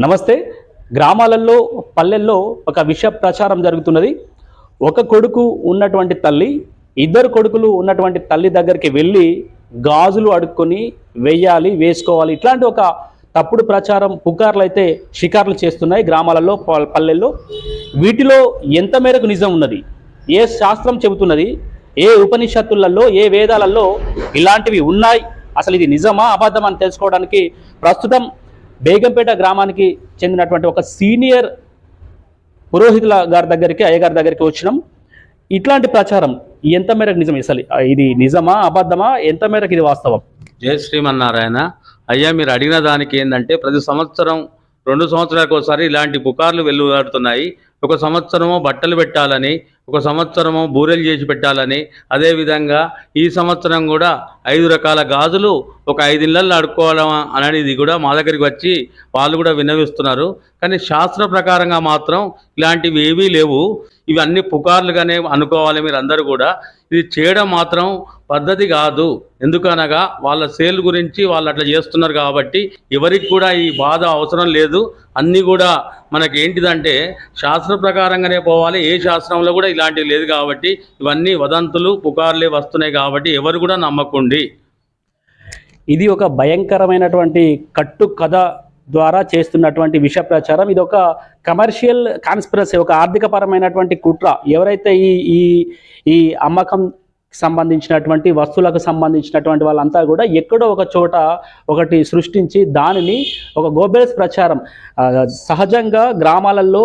నమస్తే. గ్రామాలలో పల్లెల్లో ఒక విష ప్రచారం జరుగుతున్నది. ఒక కొడుకు ఉన్నటువంటి తల్లి ఇద్దరు కొడుకులు ఉన్నటువంటి తల్లి దగ్గరికి వెళ్ళి గాజులు అడుక్కొని వేయాలి వేసుకోవాలి. ఇట్లాంటి ఒక తప్పుడు ప్రచారం పుకార్లు అయితే షికార్లు చేస్తున్నాయి గ్రామాలలో ప- పల్లెల్లో. వీటిలో ఎంత మేరకు నిజం ఉన్నది? ఏ శాస్త్రం చెబుతున్నది? ఏ ఉపనిషత్తులలో ఏ వేదాలలో ఇలాంటివి ఉన్నాయి? అసలు ఇది నిజమా అబద్ధమా అని తెలుసుకోవడానికి ప్రస్తుతం బేగంపేట గ్రామానికి చెందినటువంటి ఒక సీనియర్ పురోహితుల గారి దగ్గరికి అయ్యగారి దగ్గరికి వచ్చినాం. ఇట్లాంటి ప్రచారం ఎంత మేరకు నిజం? అసలు ఇది నిజమా అబద్ధమా? ఎంత మేరకు ఇది వాస్తవం? జయ శ్రీమన్నారాయణ. అయ్యా మీరు అడిగిన దానికి ఏంటంటే ప్రతి సంవత్సరం రెండు సంవత్సరాలకు ఒకసారి ఇలాంటి పుకార్లు వెలువడుతున్నాయి ఒక సంవత్సరము బట్టలు పెట్టాలని ఒక సంవత్సరము బూరెలు చేసి పెట్టాలని అదేవిధంగా ఈ సంవత్సరం కూడా ఐదు రకాల గాజులు ఒక ఐదు ఇళ్ళల్లో అడుక్కోవడం అనేది కూడా మా దగ్గరికి వచ్చి వాళ్ళు కూడా విన్నవిస్తున్నారు. కానీ శాస్త్ర ప్రకారంగా మాత్రం ఇలాంటివి ఏవీ లేవు. ఇవి అన్ని పుకార్లుగానే అనుకోవాలి మీరు అందరూ కూడా. ఇది చేయడం మాత్రం పద్ధతి కాదు. ఎందుకనగా వాళ్ళ సేల్ గురించి వాళ్ళు అట్లా చేస్తున్నారు కాబట్టి ఎవరికి కూడా ఈ బాధ అవసరం లేదు. అన్నీ కూడా మనకి ఏంటిదంటే శాస్త్ర ప్రకారంగానే పోవాలి. ఏ శాస్త్రంలో కూడా ఇలాంటివి లేదు కాబట్టి ఇవన్నీ వదంతులు పుకార్లే వస్తున్నాయి కాబట్టి ఎవరు కూడా నమ్మకండి. ఇది ఒక భయంకరమైనటువంటి కట్టు కథ ద్వారా చేస్తున్నటువంటి విష ప్రచారం. ఇది ఒక కమర్షియల్ కాన్స్పిరసీ ఒక ఆర్థికపరమైనటువంటి కుట్ర. ఎవరైతే ఈ ఈ ఈ అమ్మకం సంబంధించినటువంటి వస్తువులకు సంబంధించినటువంటి వాళ్ళంతా కూడా ఎక్కడో ఒక చోట ఒకటి సృష్టించి దానిని ఒక గోబెల్స్ ప్రచారం. సహజంగా గ్రామాలలో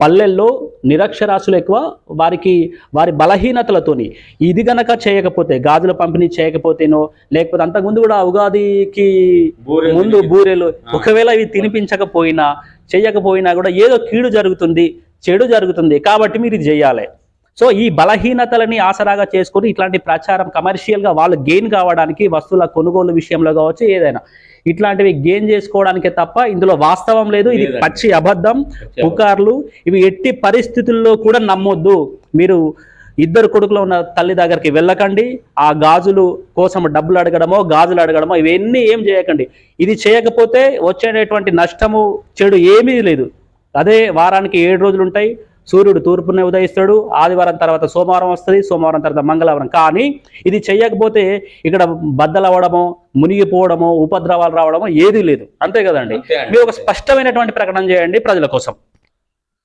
పల్లెల్లో నిరక్షరాస్యులు ఎక్కువ వారికి వారి బలహీనతలతోని. ఇది గనక చేయకపోతే గాజుల పంపిణీ చేయకపోతేనో లేకపోతే అంతకుముందు కూడా ఉగాదికి ముందు బూరెలు ఒకవేళ ఇవి తినిపించకపోయినా చేయకపోయినా కూడా ఏదో కీడు జరుగుతుంది చెడు జరుగుతుంది కాబట్టి మీరు ఇది చేయాలి. సో ఈ బలహీనతలని ఆసరాగా చేసుకొని ఇట్లాంటి ప్రచారం కమర్షియల్గా వాళ్ళు గెయిన్ కావడానికి వస్తువుల కొనుగోలు విషయంలో కావచ్చు ఏదైనా. ఇట్లాంటివి గెయిన్ చేసుకోవడానికే తప్ప ఇందులో వాస్తవం లేదు. ఇది. పచ్చి అబద్ధం. పుకార్లు. ఇవి ఎట్టి పరిస్థితుల్లో కూడా నమ్మొద్దు. మీరు ఇద్దరు కొడుకులు ఉన్న తల్లి దగ్గరికి వెళ్ళకండి. ఆ గాజులు కోసం డబ్బులు అడగడమో గాజులు అడగడమో ఇవన్నీ ఏం చేయకండి. ఇది చేయకపోతే వచ్చేటటువంటి నష్టము చెడు ఏమీ లేదు. అదే వారానికి ఏడు రోజులు ఉంటాయి. సూర్యుడు తూర్పునే ఉదయిస్తాడు ఆదివారం తర్వాత సోమవారం వస్తుంది సోమవారం తర్వాత మంగళవారం. కానీ ఇది చెయ్యకపోతే ఇక్కడ బద్దలవ్వడమో మునిగిపోవడమో ఉపద్రవాలు రావడమో ఏదీ లేదు. అంతే కదండి. మీరు ఒక స్పష్టమైనటువంటి ప్రకటన చేయండి ప్రజల కోసం.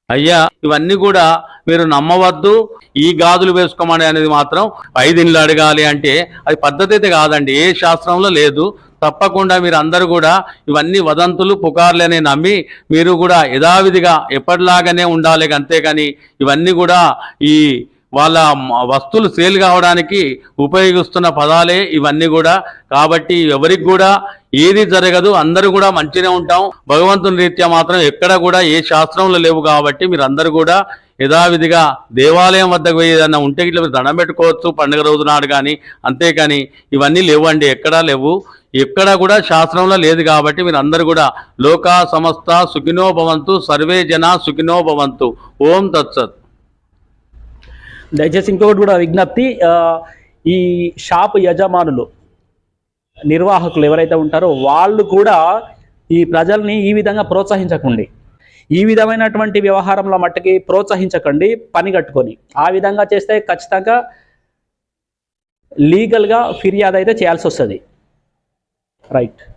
అయ్యా ఇవన్నీ కూడా మీరు నమ్మవద్దు. ఈ గాజులు వేసుకోమని అనేది మాత్రం ఐదిండ్లు అడగాలి అంటే అది పద్ధతి అయితే కాదండి. ఏ శాస్త్రంలో లేదు. తప్పకుండా మీరు అందరూ కూడా ఇవన్నీ వదంతులు పుకార్లనే నమ్మి మీరు కూడా యథావిధిగా ఎప్పటిలాగానే ఉండాలి అంతేగాని ఇవన్నీ కూడా ఈ వాళ్ళ వస్తువులు సేల్ కావడానికి ఉపయోగిస్తున్న పదాలే ఇవన్నీ కూడా. కాబట్టి ఎవరికి కూడా ఏది జరగదు అందరూ కూడా మంచిగా ఉంటాం. భగవంతుని రీత్యా మాత్రం ఎక్కడ కూడా ఏ శాస్త్రంలో లేవు కాబట్టి మీరు అందరూ కూడా యథావిధిగా దేవాలయం వద్దకు ఏదైనా ఉంటే ఇట్లా దండం పెట్టుకోవచ్చు పండుగ రోజు నాడు కానీ. అంతేకాని ఇవన్నీ లేవండి ఎక్కడా లేవు. ఎక్కడ కూడా శాస్త్రంలో లేదు కాబట్టి మీరు అందరు కూడా లోకా సమస్త సుఖినోభవంతు సర్వే జన సుఖినోభవంతు ఓం తత్సత్. దయచేసి ఇంకొకటి కూడా విజ్ఞప్తి ఈ షాప్ యజమానులు నిర్వాహకులు ఎవరైతే ఉంటారో వాళ్ళు కూడా ఈ ప్రజల్ని ఈ విధంగా ప్రోత్సహించకండి. ఈ విధమైనటువంటి వ్యవహారంలో మట్టుకి ప్రోత్సహించకండి పని కట్టుకొని. ఆ విధంగా చేస్తే ఖచ్చితంగా లీగల్గా ఫిర్యాదు అయితే చేయాల్సి వస్తుంది. right.